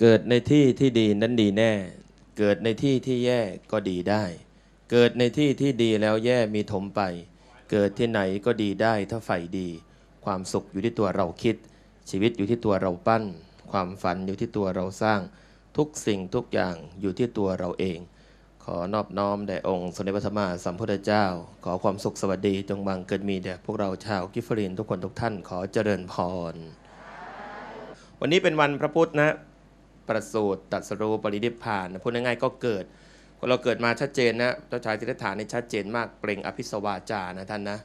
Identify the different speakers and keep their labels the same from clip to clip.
Speaker 1: เกิดในที่ที่ดีนั้นดีแน่ เกิดในที่ที่แย่ก็ดีได้ เกิดในที่ที่ดีแล้วแย่มีถมไป เกิดที่ไหนก็ดีได้ถ้าใฝ่ดี ความสุขอยู่ที่ตัวเราคิด ชีวิตอยู่ที่ตัวเราปั้น ความฝันอยู่ที่ตัวเราสร้าง ทุกสิ่งทุกอย่างอยู่ที่ตัวเราเอง ขอนอบน้อมแด่องค์สมเด็จพระสัมมาสัมพุทธเจ้า ขอความสุขสวัสดีจงบังเกิดมีแด่พวกเราชาวกิฟฟรินทุกคนทุกท่านขอเจริญพร วันนี้เป็นวันพระพุธนะ ประสูติตรัสรู้ปรินิพพานพูดง่ายๆก็เกิดคนเราเกิดมาชัดเจนนะเจ้าชายสิทธัตถานี่ชัดเจนมากเปล่งอภิสวาจานะท่านนะ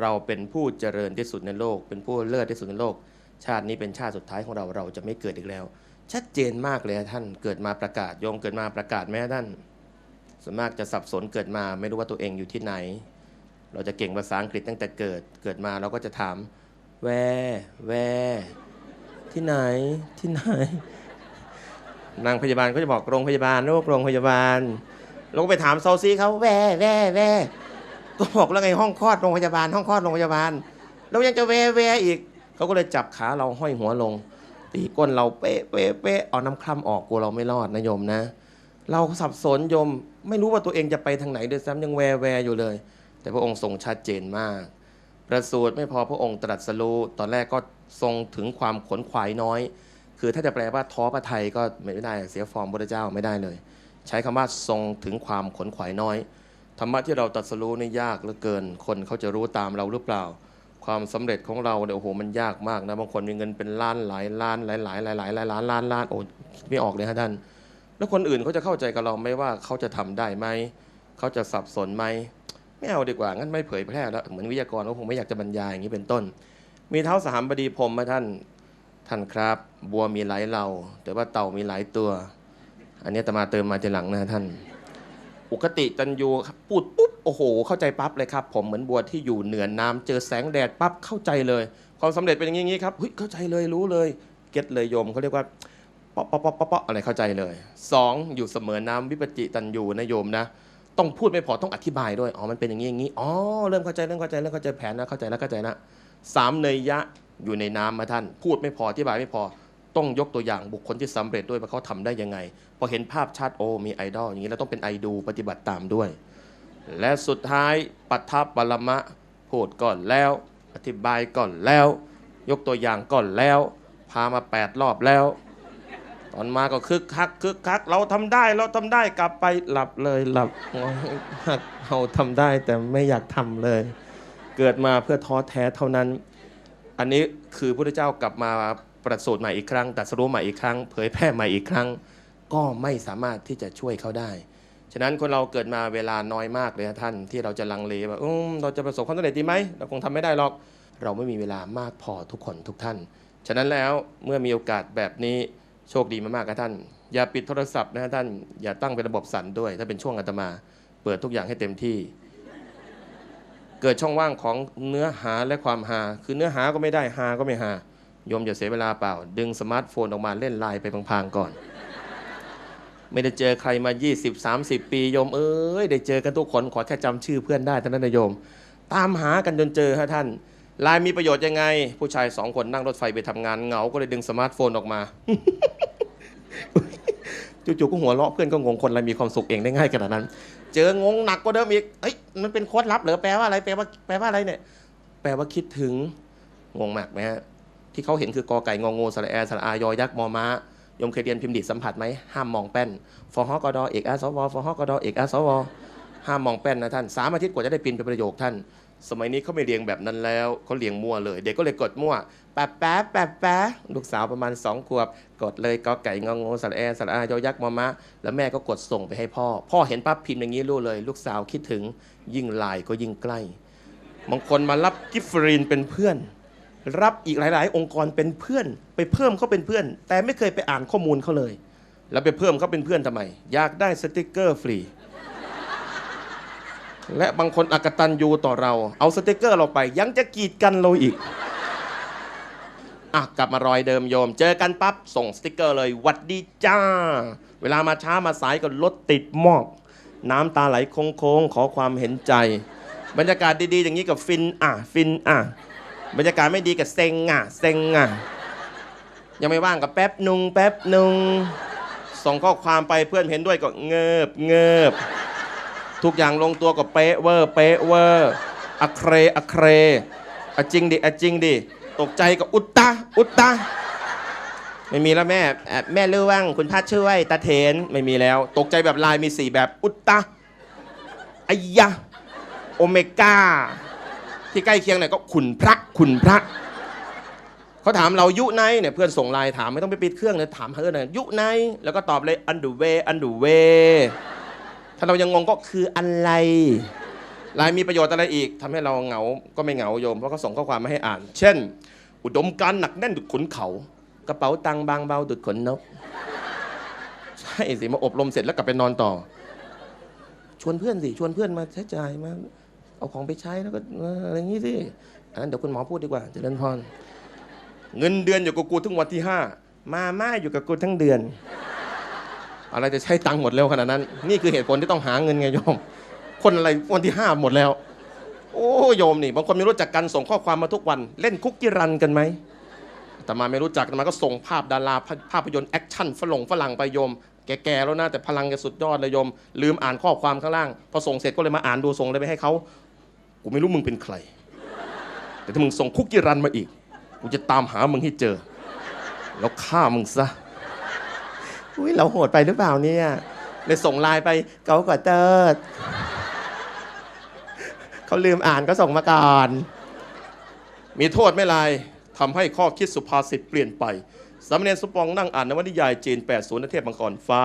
Speaker 1: เราเป็นผู้เจริญที่สุดในโลก เป็นผู้เลิศที่สุดในโลก ชาตินี้เป็นชาติสุดท้ายของเราเราจะไม่เกิดอีกแล้ว ชัดเจนมากเลยนะท่านเกิดมาประกาศโยมเกิดมาประกาศแม้ท่านส่วนมากจะสับสนเกิดมาไม่รู้ว่าตัวเองอยู่ที่ไหน เราจะเก่งภาษาอังกฤษตั้งแต่เกิด เกิดมาเราก็จะถาม where where ที่ไหนที่ไหน นางพยาบาลก็จะบอกโรงพยาบาลลูกโรงพยาบาลเราก็ไปถามโซซีเขาแว่แว่แว่ก็บอกแล้วไงห้องคลอดโรงพยาบาล ห้องคลอดโรงพยาบาลเรายังจะแว่แว่อีกเขาก็เลยจับขาเราห้อยหัวลง ตีก้นเราเป๊ะเป๊ะเป๊ะเอาน้ำคร่ำออกกลัวเราไม่รอดนะโยมนะ เราสับสนโยมไม่รู้ว่าตัวเองจะไปทางไหนด้วยซ้ำยังแวแวอยู่เลย แต่พระองค์ทรงชัดเจนมาก ประสูติไม่พอพระองค์ตรัสรู้ตอนแรกก็ทรงถึงความขนขวายน้อย คือถ้าจะแปลว่าท้อพระไทยก็ไม่ได้เสียฟอร์มพระเจ้าไม่ได้เลย ใช้คำว่าทรงถึงความขนขวายน้อยธรรมะที่เราตรัสรู้นี่ยากเหลือเกิน คนเขาจะรู้ตามเราหรือเปล่า ความสำเร็จของเราเนี่ยโอ้โหมันยากมากนะบางคนมีเงินเป็นล้านหลายล้านหลายหลายหลายหลายหลายล้านล้านล้านโอ้ไม่ออกเลยฮะท่าน แล้วคนอื่นเขาจะเข้าใจกับเราไหมว่าเขาจะทำได้ไหมเขาจะสับสนไหมไม่เอาดีกว่างั้นไม่เผยแพร่แล้วเหมือนวิทยากรก็คงไม่อยากจะบรรยายอย่างนี้เป็นต้น มีเท้าสามบดีพรมมาท่าน ท่านครับ บัวมีหลายเหล่า แต่ว่าเต่ามีหลายตัว อันนี้ตมาเติมมาทีหลังนะท่าน อุคติจันยูครับพูดปุ๊บโอ้โห เข้าใจปั๊บเลยครับ ผมเหมือนบัวที่อยู่เหนือน้ำเจอแสงแดดปั๊บเข้าใจเลย ความสำเร็จเป็นอย่างนี้ครับเฮ้ยเข้าใจเลยรู้เลย เก็ตเลยโยมเขาเรียกว่าปาะเปาะเปาะเปาะเปอะไรเข้าใจเลยสองอยู่เสมอน้ำวิปจิตันยูนะโยมนะต้องพูดไม่พอต้องอธิบายด้วยอ๋อมันเป็นอย่างนี้อย่างนี้อ๋อเริ่มเข้าใจเริ่มเข้าใจเริ่มเข้าใจแผนนะเข้าใจแล้วเข้าใจนะ สามเนยยะอยู่ในน้ำมาท่าน พูดไม่พออธิบายไม่พอ ต้องยกตัวอย่างบุคคลที่สำเร็จด้วยว่าเขาทำได้ยังไง พอเห็นภาพชัดโอ้มีไอดอลอย่างนี้เราต้องเป็นไอดูปฏิบัติตามด้วย และสุดท้ายปัทภปรมะพูดก่อนแล้ว อธิบายก่อนแล้ว ยกตัวอย่างก่อนแล้ว พามาแปดรอบแล้ว ตอนมาก็คึกคักคึกคัก เราทำได้เราทำได้กลับไปหลับเลยหลับโอ้ยเราทำได้แต่ไม่อยากทำเลย เกิดมาเพื่อท้อแท้เท่านั้น อันนี้คือพระพุทธเจ้ากลับมาประสูติใหม่อีกครั้งตรัสรู้ใหม่อีกครั้ง เผยแพร่ใหม่อีกครั้ง ก็ไม่สามารถที่จะช่วยเขาได้ ฉะนั้นคนเราเกิดมาเวลาน้อยมากเลยนะท่าน ที่เราจะลังเลว่าอืมเราจะประสบความสำเร็จดีไหมเราคงทำไม่ได้หรอก เราไม่มีเวลามากพอทุกคนทุกท่าน ฉะนั้นแล้วเมื่อมีโอกาสแบบนี้โชคดีมากๆครับท่าน อย่าปิดโทรศัพท์นะท่าน อย่าตั้งเป็นระบบสั่นด้วย ถ้าเป็นช่วงอาตมา เปิดทุกอย่างให้เต็มที่ เกิดช่องว่างของเนื้อหาและความหา คือเนื้อหาก็ไม่ได้หาก็ไม่หาโยมอย่าเสียเวลาเปล่า ดึงสมาร์ทโฟนออกมาเล่นไลน์ไปพลางๆก่อน ไม่ได้เจอใครมา 20 30 ปีโยมเอ้ยได้เจอกันทุกคนขอแค่จำชื่อเพื่อนได้เท่านั้นนะโยม ตามหากันจนเจอฮะท่านไลน์มีประโยชน์ยังไง ผู้ชายสองคนนั่งรถไฟไปทำงานเหงาก็เลยดึงสมาร์ทโฟนออกมาจู่ๆก็หัวเราะเพื่อนก็งงคนอะไรมีความสุขเองได้ง่ายขนาดนั้น เจองงหนักกว่าเดิมอีกเฮ้ยมันเป็นโค้ดลับเหรอแปลว่าอะไรแปลว่าแปลว่าอะไรเนี่ย แปลว่าคิดถึงงงมากไหมฮะที่เขาเห็นคือกอไก่งองูสระแอสระอายอยักษ์มอม้ายมเคยเรียนพิมพ์ดีดสัมผัสไหมห้ามมองแป้นฟอฮอกอดอเอกอาสวฟอฮอกอดอเอกอาสวห้ามมองแป้นนะท่านสามอาทิตย์กว่าจะได้ปินเป็นประโยคท่าน สมัยนี้เขาไม่เรียงแบบนั้นแล้วเขาเรียงมั่วเลย เด็กก็เลยกดมั่วแป๊บแป๊บแป๊บแป๊บลูกสาวประมาณสองขวบ กดเลยกอไก่งองูสระแอสระอายอยักษ์มอม้าแล้วแม่ก็กดส่งไปให้พ่อ พ่อเห็นปั๊บพิมพ์อย่างนี้รู้เลย ลูกสาวคิดถึงยิ่งไลายก็ยิ่งใกล้บางคนมารับกิฟฟรีนเป็นเพื่อน รับอีกหลาย ๆ องค์กรเป็นเพื่อน ไปเพิ่มเขาเป็นเพื่อน แต่ไม่เคยไปอ่านข้อมูลเขาเลย แล้วไปเพิ่มเขาเป็นเพื่อนทำไม อยากได้สติกเกอร์ฟรี และบางคนอกตันยูต่อเรา เอาสติกเกอร์เราไป ยังจะกีดกันเราอีกอะกลับมารอยเดิมโยม เจอกันปั๊บส่งสติกเกอร์เลยหวัดดีจ้า เวลามาช้ามาสายก็รถติดมอก น้ำตาไหลโค้งๆขอความเห็นใจ บรรยากาศดีๆ อย่างนี้กับฟินอะฟินอะบรรยากาศไม่ดีกับเซ็งอะเซ็งอะยังไม่ว่างกับแป๊บนุงแป๊บนุงส่งข้อความไปเพื่อนเห็นด้วยก็เงิบเงิบ ทุกอย่างลงตัวก็เป๊ะเวอร์เป๊ะเวอร์อะเครอะเครอะจริงดิอะจริงดิตกใจก็อุตตะอุตตะไม่มีแล้วแม่เอ่อแม่รู้ว่างคุณพัดช่วยตาเถนไม่มีแล้ว ตกใจแบบลายมีสี่แบบอุตตะอายะโอเมก้าที่ใกล้เคียงหน่อยก็ขุนพระขุนพระเขาถามเรายุไนเนี่ยเพื่อนส่งไลน์ถามไม่ต้องไปปิดเครื่องเลยถามเพื่อนเลยยุไนแล้วก็ตอบเลยอันดูเวอันดูเว ถ้าเรายังงงก็คืออะไรไลน์มีประโยชน์อะไรอีกทำให้เราเหงา ก็ไม่เหงาโยม เพราะเขาส่งข้อความมาให้อ่าน เช่น อุดมการหนักแน่นดุดขนเขา กระเป๋าตังค์บางเบาดุดขนนก ใช่สิ มาอบรมเสร็จแล้วกลับไปนอนต่อ ชวนเพื่อนสิ ชวนเพื่อนมาใช้จ่ายมา เอาของไปใช้แล้วก็อออะไรอย่างนี้สิ อันนั้นเดี๋ยวคุณหมอพูดดีกว่า เจริญพร เงินเดือนอยู่กับกูถึงวันที่ห้า มาม่าอยู่กับกูทั้งเดือน อะไรจะใช้ตังค์หมดเร็วขนาดนั้น นี่คือเหตุผลที่ต้องหาเงินไงโยม คนอะไรวันที่ห้าหมดแล้ว โอ้โยมนี่บางคนไม่รู้จักกันส่งข้อความมาทุกวัน เล่นคุกกี้รันกันไหมแต่มาไม่รู้จักมาก็ส่งภาพดาราภาภาพยนตร์แอคชั่นฝรั่งฝรั่งไปโยมแก่ๆแล้วนะแต่พลังแกสุดยอดเลยโยม ลืมอ่านข้อความข้างล่าง พอส่งเสร็จก็เลยมาอ่านดูส่งเลยไปให้เขากูไม่รู้มึงเป็นใคร แต่ถ้ามึงส่งคุกกี้รันมาอีกกูจะตามหามึงให้เจอ แล้วฆ่ามึงซะ อุ้ยเราโหดไปหรือเปล่าเนี่ยเลยส่งไลน์ไปเกาก่อเติร์ดเขาลืมอ่านก็ส่งมาก่อน มีโทษไม่ลายทำให้ข้อคิดสุภาษิตเปลี่ยนไปสามเณรสมปองนั่งอ่านนวนิยายจีน80นเทพมังกรฟ้า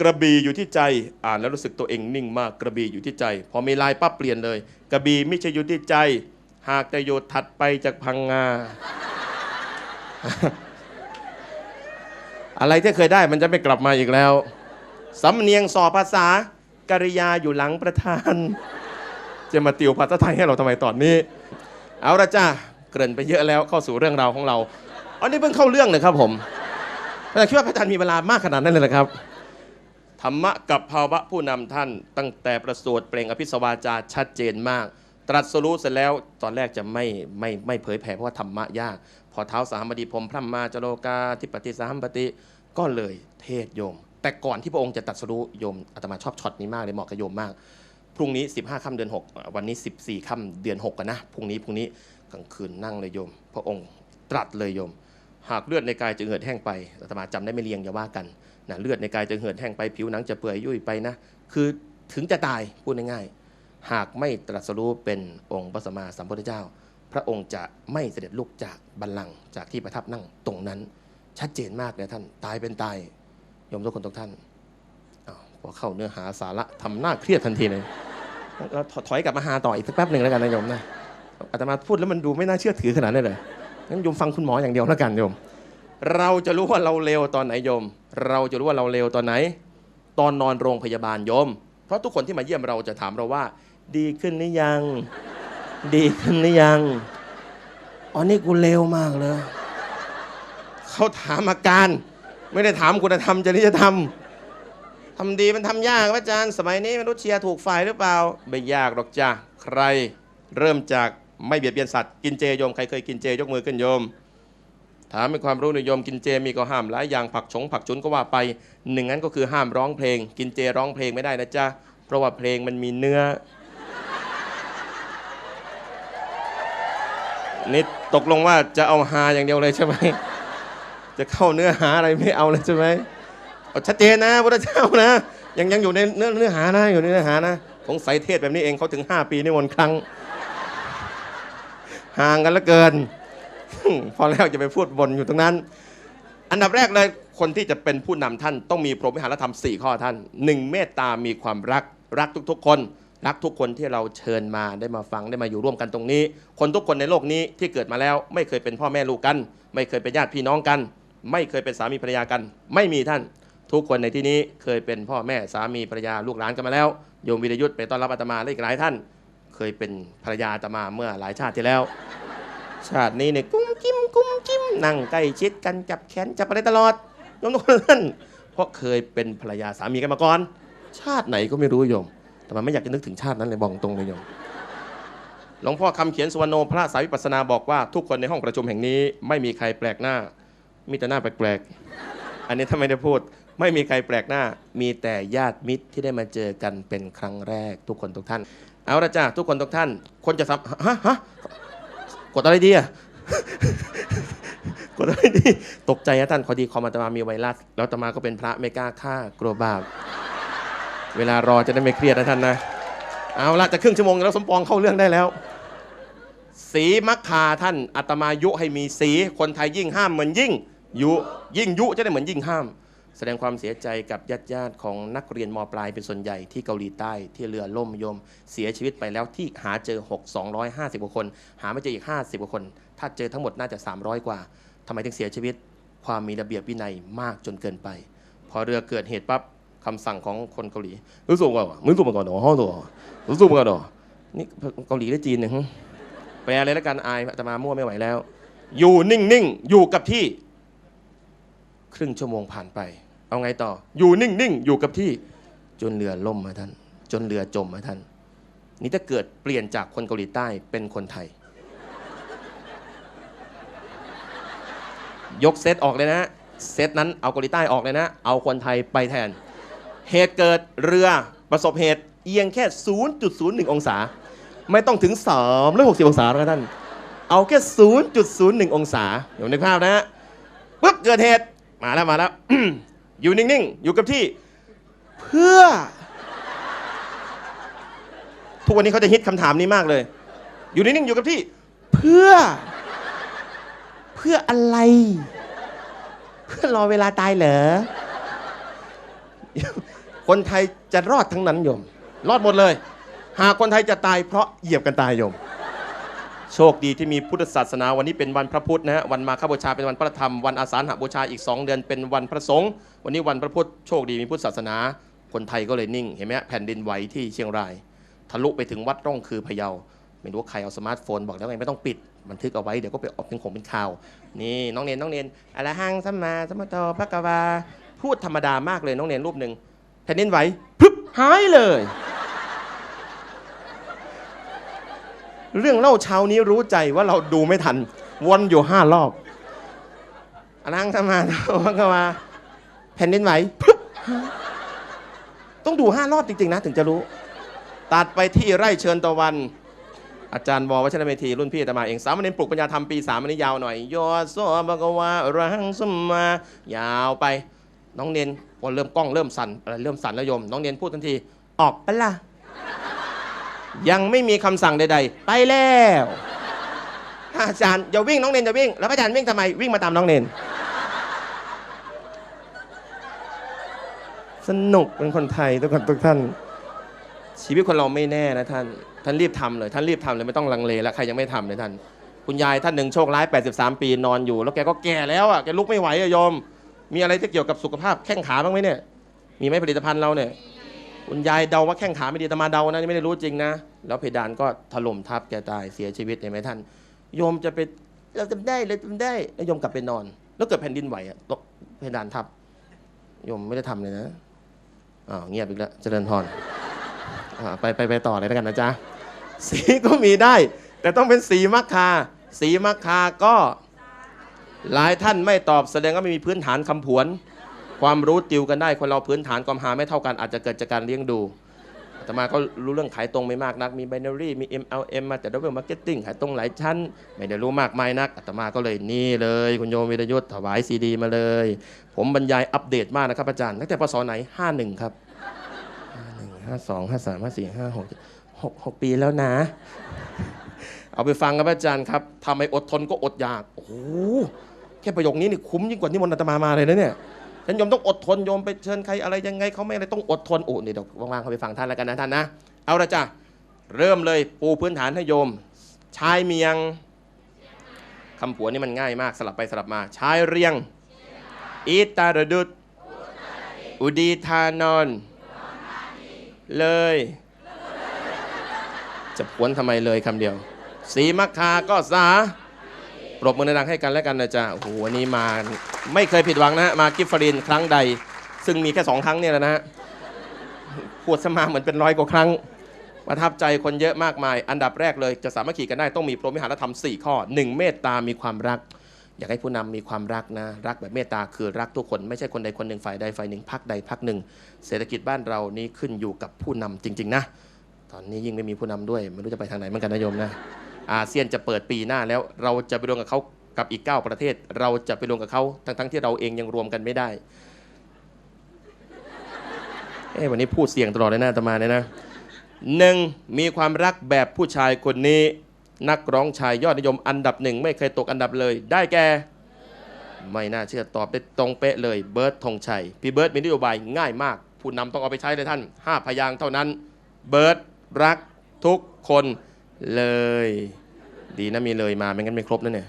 Speaker 1: กระบี่อยู่ที่ใจอ่านแล้วรู้สึกตัวเองนิ่งมากกระบี่อยู่ที่ใจ พอมีลายปั๊บเปลี่ยนเลย กระบี่ไม่ใช่อยู่ที่ใจ หากแต่อยู่ถัดไปจากพังงา อะไรที่เคยได้มันจะไม่กลับมาอีกแล้ว สำเนียงสอบภาษากริยาอยู่หลังประธาน จะมาติวภาษาไทยให้เราทำไมตอนนี้ เอาละจ้าเกริ่นไปเยอะแล้วเข้าสู่เรื่องราวของเราอันนี้เพิ่งเข้าเรื่องเลยครับผมแต่คิดว่าพระอาจารย์มีเวลามากขนาดนั้นเลยเหรอครับธรรมะกับภาวะผู้นำท่านตั้งแต่ประสูติเปล่งอภิสวาจาชัดเจนมาก ตรัสรู้เสร็จแล้วตอนแรกจะไม่ไม่ไม่เผยแผ่เพราะว่าธรรมะยาก พอเท้าสามบดีพรมพระมาจโลกาทิปฏิสามปฏิก็เลยเทศโยม แต่ก่อนที่พระองค์จะตรัสรู้โยมอาตมาชอบช็อตนี้มากเลยเหมาะกับโยมมาก พรุ่งนี้ 15ค่ำเดือน 6 วันนี้ 14ค่ำเดือน 6กันนะพรุ่งนี้พรุ่งนี้กลางคืนนั่งเลยโยม พระองค์ตรัสเลยโยม หากเลือดในกายจะเหือดแห้งไปอาตมาจำได้ไม่เรียงอย่าว่ากันนะเลือดในกายจะเหือดแห้งไปผิวหนังจะเปื่อยยุ่ยไปนะคือถึงจะตายพูดง่ายๆ หากไม่ตรัสรู้เป็นองค์พระสัมมาสัมพุทธเจ้า พระองค์จะไม่เสด็จลุกจากบัลลังก์จากที่ประทับนั่งตรงนั้น ชัดเจนมากเลยท่านตายเป็นตายโยมทุกคนทุกท่านอ้าวพอเข้าเนื้อหาสาระทำหน้าเครียดทันทีเลยเราถอยกลับมาหาต่ออีกสักแป๊บหนึ่งแล้วกันนะโยมนะอาตมาพูดแล้วมันดูไม่น่าเชื่อถือขนาดนั้นเลยงั้นโยมฟังคุณหมออย่างเดียวแล้วกันโยม เราจะรู้ว่าเราเลวตอนไหนโยม เราจะรู้ว่าเราเลวตอนไหน ตอนนอนโรงพยาบาลโยม เพราะทุกคนที่มาเยี่ยมเราจะถามเราว่า ดีขึ้นหรือยัง ดีขึ้นหรือยัง อ๋อ นี่กูเลวมากเลย เขาถามอาการ ไม่ได้ถามคุณธรรมจริยธรรมทำดีมันทำยากอาจารย์ สมัยนี้ไม่รู้เชียร์ถูกฝ่ายหรือเปล่า ไม่ยากหรอกจ้ะ ใคร เริ่มจากไม่เบียดเบียนสัตว์ กินเจโยม ใครเคยกินเจยกมือขึ้นโยม ถามเป็นความรู้ในยโยมกินเจมีก็ห้ามหลายอย่างผักชงผักชุนก็ว่าไป หนึ่งนั้นก็คือห้ามร้องเพลง กินเจร้องเพลงไม่ได้นะจ๊ะ เพราะว่าเพลงมันมีเนื้อ นี่ตกลงว่าจะเอาฮาอย่างเดียวเลยใช่ไหมจะเข้าเนื้อหาอะไรไม่เอาเลยใช่ไหมเอาชัดเจนนะพระเจ้านะ ยังยังอยู่ในเนื้อเนื้อหานะอยู่ในเนื้อหานะสงสัยเทศแบบนี้เองเขาถึง 5 ปีนิมนครั้ง ห่างกันละเกิน พอแล้วจะไปพูดบนอยู่ตรงนั้น อันดับแรกเลยคนที่จะเป็นผู้นำท่านต้องมีพรหมวิหารธรรม 4 ข้อท่านหนึ่งเมตตามีความรักรักทุกๆคน รักทุกคนที่เราเชิญมาได้มาฟังได้มาอยู่ร่วมกันตรงนี้ คนทุกคนในโลกนี้ที่เกิดมาแล้ว ไม่เคยเป็นพ่อแม่ลูกกัน ไม่เคยเป็นญาติพี่น้องกัน ไม่เคยเป็นสามีภรรยากัน ไม่มีท่าน ทุกคนในที่นี้เคยเป็นพ่อแม่สามีภรรยาลูกหลานกันมาแล้วโยมวิรยุทธ์ไปต้อนรับอาตมาและอีกหลายท่าน เคยเป็นภรรยาอาตมาเมื่อหลายชาติที่แล้ว ชาตินี้เนี่ยกุ้งจิ้มกุ้งจิ้มนั่งใกล้ชิดกันจับแขนจับอะไรตลอดโยมทุกคนท่านเพราะเคยเป็นภรรยาสามีกันมาก่อน ชาติไหนก็ไม่รู้โยม แต่มันไม่อยากจะนึกถึงชาตินั้นเลยบอกตรงเลยโยมหลวงพ่อคำเขียนสุวรรณโนพระสายวิปัสนาบอกว่าทุกคนในห้องประชุมแห่งนี้ ไม่มีใครแปลกหน้า มีแต่หน้าแปลกๆอันนี้ถ้าไม่ได้พูด ไม่มีใครแปลกหน้า มีแต่ญาติมิตรที่ได้มาเจอกันเป็นครั้งแรก ทุกคนทุกท่าน เอาละจ้าทุกคนทุกท่าน คนจะสับฮะฮะกดอะไรดีอะกดอะไรดีตกใจนะท่านพอดีคอมอาตมามีไวรัสแล้วอาตมาก็เป็นพระไม่กล้าฆ่ากลัวบาป เวลารอจะได้ไม่เครียดนะท่านนะ เอาละจะครึ่งชั่วโมงแล้วสมปองเข้าเรื่องได้แล้ว สีมักคาท่านอาตมายุให้มีสีคนไทยยิ่งห้ามเหมือนยิ่งยุยิ่งยุจะได้เหมือนยิ่งห้าม แสดงความเสียใจกับญาติญาติของนักเรียนมปลายเป็นส่วนใหญ่ที่เกาหลีใต้ที่เรือล่มยม เสียชีวิตไปแล้วที่หาเจอ 6 250กว่าคน หาไม่เจออีก 50กว่าคน ถ้าเจอทั้งหมดน่าจะ 300 กว่าทำไมถึงเสียชีวิต ความมีระเบียบวินัยมากจนเกินไป พอเรือเกิดเหตุปั๊บ คำสั่งของคนเกาหลีรู้สึกว่ามึงตัวมาก่อนหรอห้องตัวรู้สึกมาก่อนหรอนี่เกาหลีหรือจีนเนี่ยแปลเลยแล้วกันอายอาตมามั่วไม่ไหวแล้ว อยู่นิ่งๆอยู่กับที่ ครึ่งชั่วโมงผ่านไป เอาไงต่อ อยู่นิ่งๆอยู่กับที่ จนเรือล่มมาท่าน จนเรือจมมาท่าน นี่ถ้าเกิดเปลี่ยนจากคนเกาหลีใต้เป็นคนไทย ยกเซตออกเลยนะเซตนั้นเอาเกาหลีใต้ออกเลยนะ เอาคนไทยไปแทน เหตุเกิดเรือประสบเหตุเอียงแค่ 0.01 องศา ไม่ต้องถึง 360 องศาแล้วท่าน เอาแค่ 0.01 องศาเดี๋ยวนึกภาพนะฮะปุ๊บเกิดเหตุมาแล้วมาแล้ว อยู่นิ่งๆ อยู่กับที่ เพื่อ ทุกวันนี้เขาจะฮิตคำถามนี้มากเลย อยู่นิ่งๆ อยู่กับที่ เพื่อ เพื่ออะไร เพื่อรอเวลาตายเหรอ คนไทยจะรอดทั้งนั้นโยม รอดหมดเลย หากคนไทยจะตายเพราะเหยียบกันตายโยม โชคดีที่มีพุทธศาสนาวันนี้เป็นวันพระพุธนะฮะวันมาฆบูชาเป็นวันพระธรรมวันอาสาฬหบูชาอีก 2 เดือนเป็นวันพระสงฆ์วันนี้วันพระพุทธโชคดีมีพุทธศาสนา คนไทยก็เลยนิ่งเห็นไหมแผ่นดินไหวที่เชียงราย ทะลุไปถึงวัดร่องคือพะเยาไม่รู้ว่าใครเอาสมาร์ทโฟนบอกแล้วไงไม่ต้องปิดบันทึกเอาไว้เดี๋ยวก็ไปออกเป็นของเป็นข่าว นี่น้องเนนน้องเนนอะระหังสัมมาสัมพุทโธพระกวาพูดธรรมดามากเลยน้องเนนรูปหนึ่ง แผ่นดินไหวพึบหายเลย เรื่องเล่าเช้านี้รู้ใจว่าเราดูไม่ทัน วนอยู่ห้ารอบอะระหังสัมมาสัมพุทโธพระกวาแผ่นดินไหวพึบหายต้องดูห้ารอบจริง ๆ นะ ถึงจะรู้ ตัดไปที่ไร่เชิญตะวัน อาจารย์ววัชรเมธีรุ่นพี่อาตมาเองสามเณรปลุกปัญญาธรรมปีสามอันนี้ยาวหน่อยโยโซบกวาอรังสมมายาวไป น้องเนนพอเริ่มกล้องเริ่มสั่นอะไรเริ่มสั่นแล้วโยม น้องเนนพูดทันที ออกไปละยังไม่มีคำสั่งใด ๆ ไปแล้วอาจารย์อย่าวิ่งน้องเนนอย่าวิ่ง แล้วอาจารย์วิ่งทำไมวิ่งมาตามน้องเนนสนุกเป็นคนไทยทุกคนทุกท่าน ชีวิตคนเราไม่แน่นะท่าน ท่านรีบทำเลย ท่านรีบทำเลยไม่ต้องลังเลแล้วใครยังไม่ทำเลยท่าน คุณยายท่านหนึ่งโชคร้าย 83 ปีนอนอยู่ แล้วแกก็แก่แล้วอะแกลุกไม่ไหวอะโยม มีอะไรที่เกี่ยวกับสุขภาพแข้งขาบ้างไหมเนี่ย มีไหมผลิตภัณฑ์เราเนี่ยคุณยายเดาว่าแข้งขาไม่ดีแต่มาเดานะนี่ไม่ได้รู้จริงนะ แล้วเพดานก็ถล่มทับแกตายเสียชีวิตเห็นไหมท่าน โยมจะไปเราจำได้เลยจำได้แล้วโยมกลับไปนอน แล้วเกิดแผ่นดินไหวอะตกเพดานทับโยมไม่ได้ทำเลยนะอ้าวเงียบอีกแล้วเจริญพรอ่าไปไปไปต่อเลยแล้วกันนะจ๊ะสีก็มีได้ แต่ต้องเป็นสีมัคคา สีมัคคาก็ หลายท่านไม่ตอบแสดงว่าไม่มีพื้นฐานคำผวน ความรู้ติวกันได้คนเราพื้นฐานความหาไม่เท่ากันอาจจะเกิดจากการเลี้ยงดูอาตมาก็รู้เรื่องขายตรงไม่มากนัก มี binary มี MLM มาแต่ double marketing ขายตรงหลายชั้น ไม่ได้รู้มากมายนักอาตมาก็เลยนี่เลย คุณโยมวิรยุทธ์ถวายซีดีมาเลย ผมบรรยายอัปเดตมากนะครับอาจารย์ตั้งแต่พศไหน 51 ครับห้าสองห้าสามห้าสี่ห้าหกหกหกปีแล้วนะ เอาไปฟังครับอาจารย์ครับทำไมอดทนก็อดอยาก โอ้ ค่ประโยคนี้นี่คุ้มยิ่งกว่าที่มนต์อาตมามาเลยนะเนี่ยท่านโยมต้องอดทนโยมไปเชิญใครอะไรยังไงเขาไม่อะไรต้องอดทนโอ้นี่เดี๋ยวว่างๆเขาไปฟังท่านแล้วกันนะท่านนะ เอาละจ้ะเริ่มเลยปูพื้นฐานให้โยม ชายเมียงคำผัวนี่มันง่ายมากสลับไปสลับมา ชายเรียงอีตาระดุดอุดีทานอนเลย จะพวนทำไมเลยคำเดียว สีมัคคาก็สา ปรบมือดังให้กันและกันนะจ๊ะโอ้โหวันนี้มาไม่เคยผิดหวังนะมากิฟฟรินครั้งใด ซึ่งมีแค่สองครั้งเนี่ยแหละนะฮะพูดสมาเหมือนเป็นร้อยกว่าครั้งประทับใจคนเยอะมากมาย อันดับแรกเลยจะสามัคคีกันได้ต้องมีพรหมิหารธรรม 4 ข้อ 1 เมตตา มีความรัก อยากให้ผู้นำมีความรักนะ รักแบบเมตตาคือรักทุกคนไม่ใช่คนใดคนหนึ่งฝ่ายใดฝ่ายหนึ่งพักใดพักหนึ่ง เศรษฐกิจบ้านเรานี้ขึ้นอยู่กับผู้นำจริง ๆ นะ ตอนนี้ยิ่งไม่มีผู้นำด้วยไม่รู้จะไปทางไหนเหมือนกันนะโยมนะ อาเซียนจะเปิดปีหน้าแล้ว เราจะไปรวมกับเขากับอีก 9 ประเทศ เราจะไปรวมกับเขาทั้งๆที่เราเองยังรวมกันไม่ได้เอ้วันนี้พูดเสียงตลอดเลยนะอาตมาเนี่ยนะหนึ่งมีความรักแบบผู้ชายคนนี้ นักร้องชายยอดนิยมอันดับหนึ่งไม่เคยตกอันดับเลย ได้แก่ไม่น่าเชื่อตอบได้ตรงเป๊ะเลยเบิร์ตธงชัยพี่เบิร์ตมีนโยบายง่ายมาก ผู้นำต้องเอาไปใช้เลยท่าน 5 พยางเท่านั้น เบิร์ตรักทุกคน เลย ดีนะมีเลยมาไม่งั้นไม่ครบนะเนี่ย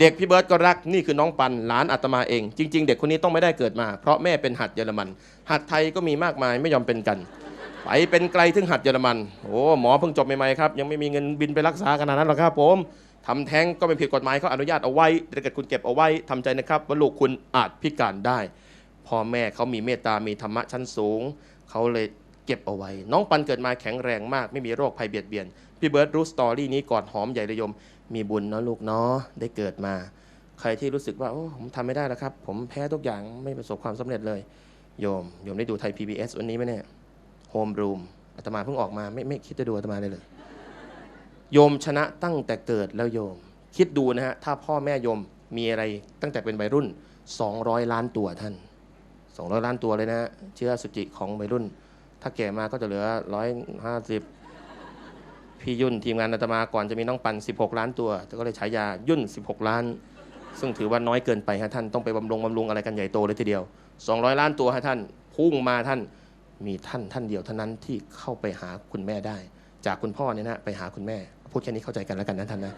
Speaker 1: เด็กพี่เบิร์ตก็รักนี่คือน้องปันหลานอาตมาเอง จริง ๆ เด็กคนนี้ต้องไม่ได้เกิดมา เพราะแม่เป็นหัดเยอรมัน หัดไทยก็มีมากมายไม่ยอมเป็นกันไปเป็นไกลถึงหัดเยอรมัน โอ้หมอเพิ่งจบใหม่ๆครับ ยังไม่มีเงินบินไปรักษาขนาดนั้นหรอกครับผมทำแท้งก็ไม่ผิดกฎหมายเขาอนุญาตเอาไว้ถ้าเกิดคุณเก็บเอาไว้ทำใจนะครับว่าลูกคุณอาจพิการได้พ่อแม่เขามีเมตตา มีธรรมะชั้นสูง เขาเลยเก็บเอาไว้ น้องปันเกิดมาแข็งแรงมาก ไม่มีโรคภัยเบียดเบียน พี่เบิร์ดรู้สตอรี่นี้ก่อนหอมใหญ่เลยม มีบุญเนาะลูกเนาะได้เกิดมา ใครที่รู้สึกว่าโอ้ผมทำไม่ได้แล้วครับ ผมแพ้ทุกอย่างไม่ประสบความสำเร็จเลย โยมโยมได้ดูไทย PBS วันนี้ไหมเนี่ยโฮมรูมอาตมาเพิ่งออกมาไม่ไม่คิดจะดูอาตมาเลยเลย โยมชนะตั้งแต่เกิดแล้วโยม คิดดูนะฮะถ้าพ่อแม่โยมมีอะไรตั้งแต่เป็นวัยรุ่น 200 ล้านตัวท่าน 200 ล้านตัวเลยนะฮะเชื้อสุจิของวัยรุ่น ถ้าแก่มาก็จะเหลือ 150 พี่ยุ่นทีมงานอาตมาก่อนจะมีน้องปัน 16 ล้านตัวก็เลยฉายายุ่น 16 ล้าน ซึ่งถือว่าน้อยเกินไปฮะท่านต้องไปบำรุงบำรุงอะไรกันใหญ่โตเลยทีเดียว 200 ล้านตัวฮะท่านพุ่งมาท่านมีท่านท่านเดียวเท่านั้นที่เข้าไปหาคุณแม่ได้ จากคุณพ่อเนี่ยนะไปหาคุณแม่ พูดแค่นี้เข้าใจกันแล้วกันนะท่านนะ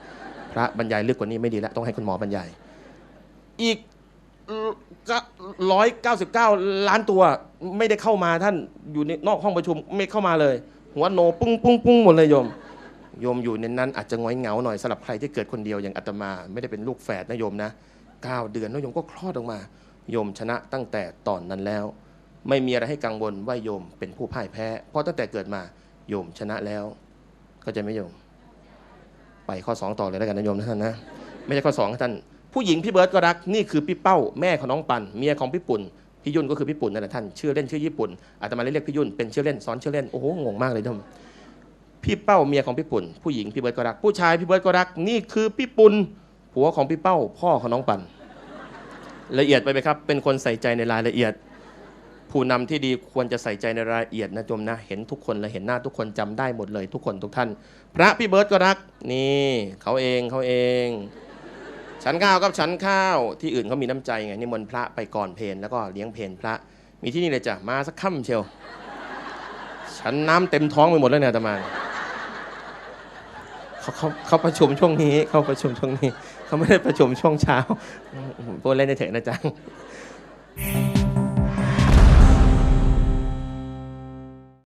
Speaker 1: พระบรรยายลึกกว่านี้ไม่ดีแล้วต้องให้คุณหมอบรรยาย อีกร้อยเก้าสิบเก้าล้านตัวไม่ได้เข้ามาท่านอยู่ในนอกห้องประชุมไม่เข้ามาเลย หัวโนปุ้งปุ้งปุ้งหมดเลยโยม โยมอยู่ในนั้นอาจจะง้อยเหงาหน่อยสำหรับใครที่เกิดคนเดียวอย่างอาตมา ไม่ได้เป็นลูกแฝดนะโยมนะเก้าเดือนแล้วโยมก็คลอดออกมา โยมชนะตั้งแต่ตอนนั้นแล้ว ไม่มีอะไรให้กังวลว่าโยมเป็นผู้พ่ายแพ้ เพราะตั้งแต่เกิดมาโยมชนะแล้วก็จะไม่โยม ไปข้อ 2 ต่อเลยแล้วกันนะโยมนะท่านนะไม่ใช่ข้อ2ท่านผู้หญิงพี่เบิร์ตก็รักนี่คือพี่เป้าแม่ของน้องปันเมียของพี่ปุ่นพี่ยุ่นก็คือพี่ปุ่นนั่นแหละท่านชื่อเล่นชื่อญี่ปุ่นอาตมาเลยเรียกพี่ยุ่นเป็นชื่อเล่นซ้อนชื่อเล่นโอ้โหงงมากเลยท่าน พี่เป้าเมียของพี่ปุ่น ผู้หญิงพี่เบิร์ตก็รัก ผู้ชายพี่เบิร์ตก็รัก นี่คือพี่ปุ่นผัวของพี่เป้า พ่อของน้องปัน ละเอียดไปไหมครับ เป็นคนใส่ใจในรายละเอียด ผู้นำที่ดีควรจะใส่ใจในรายละเอียดนะโยมนะ เห็นทุกคนและเห็นหน้าทุกคนจำได้หมดเลย ทุกคนทุกท่าน พระพี่เบิร์ตก็รัก นี่เขาเองเขาเอง ฉันข้าวกับฉันข้าว ที่อื่นเขามีน้ำใจไงนิมนต์พระไปก่อนเพลแล้วก็เลี้ยงเพลพระ มีที่นี่เลยจ้ะมาสักค่ำเชียว ฉันน้ำเต็มท้องไปหมดแล้วเนี่ยอาตมาเขาเขาเขาประชุมช่วงนี้เขาประชุมช่วงนี้ เขาไม่ได้ประชุมช่วงเช้าพูดเล่นในเถอะนะจัง